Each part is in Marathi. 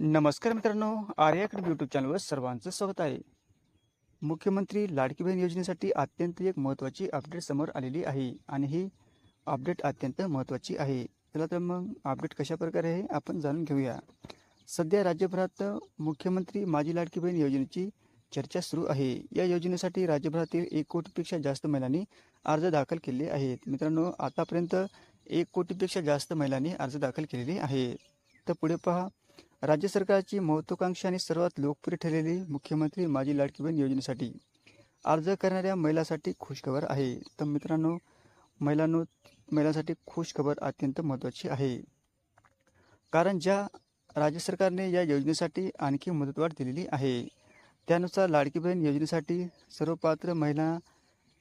नमस्कार मित्रांनो आर्या अकॅडमी यूट्यूब चॅनलवर सर्वांचं स्वागत आहे. मुख्यमंत्री लाडकी बहीण योजनेसाठी अत्यंत एक महत्त्वाची अपडेट समोर आलेली आहे आणि ही अपडेट अत्यंत महत्त्वाची आहे. चला तर मग अपडेट कशा प्रकारे आहे आपण जाणून घेऊया. सध्या राज्यभरात मुख्यमंत्री माझी लाडकी बहीण योजनेची चर्चा सुरू आहे. या योजनेसाठी राज्यभरातील एक कोटीपेक्षा जास्त महिलांनी अर्ज दाखल केले आहेत. मित्रांनो आतापर्यंत एक कोटीपेक्षा जास्त महिलांनी अर्ज दाखल केलेले आहेत. तर पुढे पहा राज्य सरकारची महत्त्वाकांक्षा आणि सर्वात लोकप्रिय ठरलेली मुख्यमंत्री माझी लाडकी बहीण योजनेसाठी अर्ज करणाऱ्या महिलांसाठी खुशखबर आहे. तर मित्रांनो महिलांनो महिलांसाठी खुशखबर अत्यंत महत्त्वाची आहे. कारण ज्या राज्य सरकारने या योजनेसाठी आणखी मुदतवाढ दिलेली आहे त्यानुसार लाडकी बहीण योजनेसाठी सर्व पात्र महिला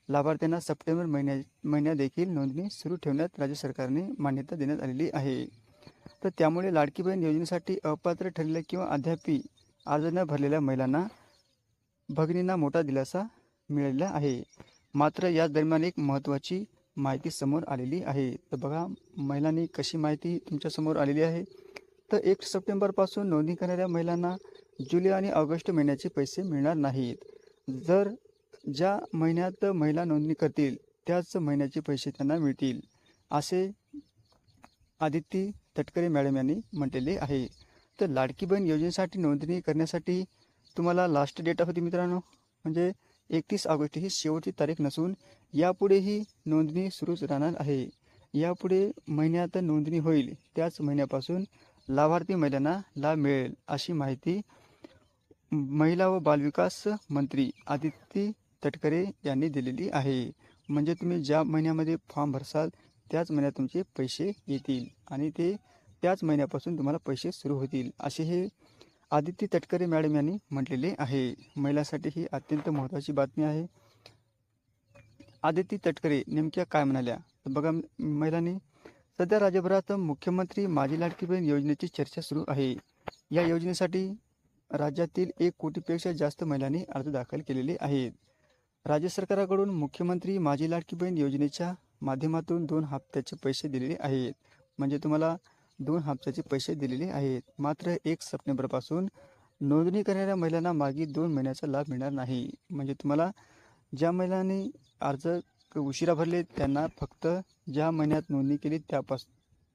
लाभार्थ्यांना सप्टेंबर महिन्या महिन्यादेखील नोंदणी सुरू ठेवण्यात राज्य सरकारने मान्यता देण्यात आलेली आहे. तर त्यामुळे लाडकी बहीण योजनेसाठी अपात्र ठरलेल्या किंवा अद्यापी अर्ज न भरलेल्या महिलांना भगिनींना मोठा दिलासा मिळालेला आहे. मात्र या दरम्यान एक महत्त्वाची माहिती समोर आलेली आहे. तर बघा महिलांनी कशी माहिती तुमच्यासमोर आलेली आहे? तर एक सप्टेंबरपासून नोंदणी करणाऱ्या महिलांना जुलै आणि ऑगस्ट महिन्याचे पैसे मिळणार नाहीत. जर ज्या महिन्यात महिला नोंदणी करतील त्याच महिन्याचे पैसे त्यांना मिळतील असे आदिती तटकरे मॅडम यांनी म्हटलेले आहे. तर लाडकी बहीण योजनेसाठी नोंदणी करण्यासाठी तुम्हाला लास्ट डेट होती मित्रांनो. म्हणजे एकतीस ऑगस्ट ही शेवटची तारीख नसून यापुढेही नोंदणी सुरूच राहणार आहे. यापुढे महिन्यात नोंदणी होईल. त्याच महिन्यापासून लाभार्थी महिलांना लाभ मिळेल अशी माहिती महिला व बालविकास मंत्री आदित्य तटकरे यांनी दिलेली आहे. म्हणजे तुम्ही ज्या महिन्यामध्ये फॉर्म भरसाल त्याच महिन्यात तुमचे पैसे येतील आणि ते त्याच महिन्यापासून तुम्हाला पैसे सुरू होतील असे हे आदित्य तटकरे मॅडम यांनी म्हटलेले आहे. महिलांसाठी ही अत्यंत महत्त्वाची बातमी आहे. आदित्य तटकरे नेमक्या काय म्हणाल्या? तर बघा महिलांनी सध्या राज्यभरात मुख्यमंत्री माझी लाडकी बहीण योजनेची चर्चा सुरू आहे. या योजनेसाठी राज्यातील एक कोटीपेक्षा जास्त महिलांनी अर्ज दाखल केलेले आहेत. राज्य सरकारकडून मुख्यमंत्री माझी लाडकी बहीण योजनेच्या माध्यमातून दोन हप्त्याचे पैसे दिलेले आहेत. म्हणजे तुम्हाला दोन हप्त्याचे पैसे दिलेले आहेत. मात्र एक सप्टेंबरपासून नोंदणी करणाऱ्या महिलांना मागे दोन महिन्याचा लाभ मिळणार नाही. म्हणजे तुम्हाला ज्या महिलांनी अर्ज उशिरा भरले त्यांना फक्त ज्या महिन्यात नोंदणी केली त्यापास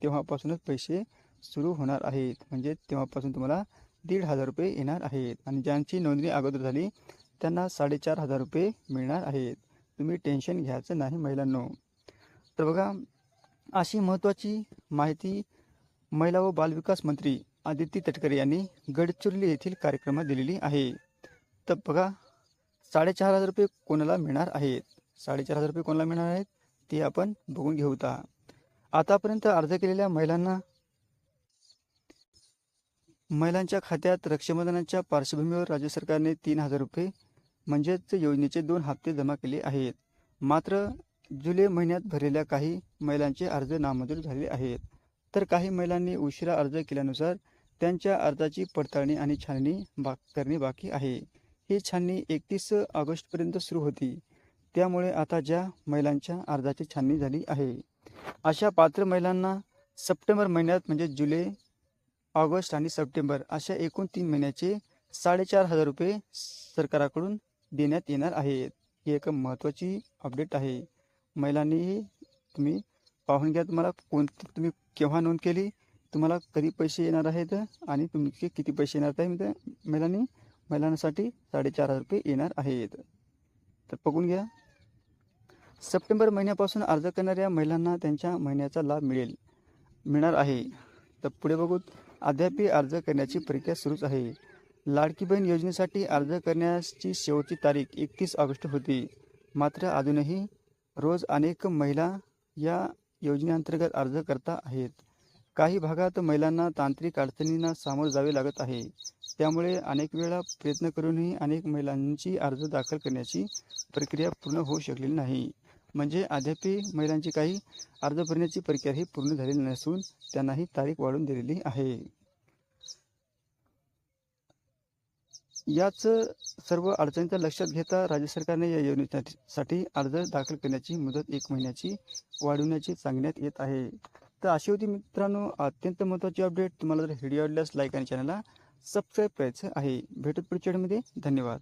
तेव्हापासूनच पैसे सुरू होणार आहेत. म्हणजे तेव्हापासून तुम्हाला दीड हजार रुपये येणार आहेत. आणि ज्यांची नोंदणी अगोदर झाली त्यांना साडेचार हजार रुपये मिळणार आहेत. तुम्ही टेन्शन घ्यायचं नाही महिलांनो. तर बघा अशी महत्त्वाची माहिती महिला व बालविकास मंत्री आदिती तटकरे यांनी गडचिरोली येथील कार्यक्रमात दिलेली आहे. तर बघा साडेचार हजार रुपये कोणाला मिळणार आहेत? साडेचार हजार रुपये कोणाला मिळणार आहेत? ते आपण बघून घेऊ आतापर्यंत अर्ज केलेल्या महिलांना महिलांच्या खात्यात रक्षाबंधनाच्या पार्श्वभूमीवर राज्य सरकारने तीन हजार रुपये म्हणजेच योजनेचे दोन हप्ते जमा केले आहेत. मात्र जुलै महिन्यात भरलेल्या काही महिलांचे अर्ज नामंजूर झालेले आहेत. तर काही महिलांनी उशिरा अर्ज केल्यानुसार त्यांच्या अर्जाची पडताळणी आणि छाननी बा करणे बाकी आहे. ही छाननी एकतीस ऑगस्टपर्यंत सुरू होती. त्यामुळे आता ज्या महिलांच्या अर्जाची छाननी झाली आहे. अशा पात्र महिलांना सप्टेंबर महिन्यात म्हणजे जुलै ऑगस्ट आणि सप्टेंबर अशा एकूण तीन महिन्याचे साडेचार हजार रुपये सरकाराकडून देण्यात येणार आहेत. ही एक महत्त्वाची अपडेट आहे. महिलांनीही तुम्ही पाहून घ्या तुम्हाला कोणती तुम्ही केव्हा नोंद केली तुम्हाला कधी पैसे येणार आहेत आणि तुमचे किती पैसे येणार आहे मित्र म्हणजे महिलांनी महिलांसाठी साडेचार हजार रुपये येणार आहेत. तर बघून घ्या. सप्टेंबर महिन्यापासून अर्ज करणाऱ्या महिलांना त्यांच्या महिन्याचा लाभ मिळेल मिळणार आहे. तर पुढे बघू अद्याप अर्ज करण्याची प्रक्रिया सुरूच आहे. लाडकी बहीण योजनेसाठी अर्ज करण्याची शेवटची तारीख एकतीस ऑगस्ट होती. मात्र अजूनही रोज अनेक महिला या योजनेअंतर्गत अर्ज करता आहेत. काही भागात महिलांना तांत्रिक अडचणींना सामोरं जावे लागत आहे. त्यामुळे अनेक वेळा प्रयत्न करूनही अनेक महिलांची अर्ज दाखल करण्याची प्रक्रिया पूर्ण होऊ शकलेली नाही. म्हणजे अद्याप महिलांची काही अर्ज भरण्याची प्रक्रिया ही पूर्ण झालेली नसून त्यांनाही तारीख वाढवून दिलेली आहे. याच सर्व अडचणींचा लक्षात घेता राज्य सरकारने या योजनेसाठी अर्ज दाखल करण्याची मुदत एक महिन्याची वाढवण्याची सांगण्यात येत आहे. तर अशी होती मित्रांनो अत्यंत महत्त्वाची अपडेट. तुम्हाला जर व्हिडिओ आवडल्यास लाईक आणि चॅनलला सबस्क्राईब करायचं आहे. भेटत पुढच्या धन्यवाद.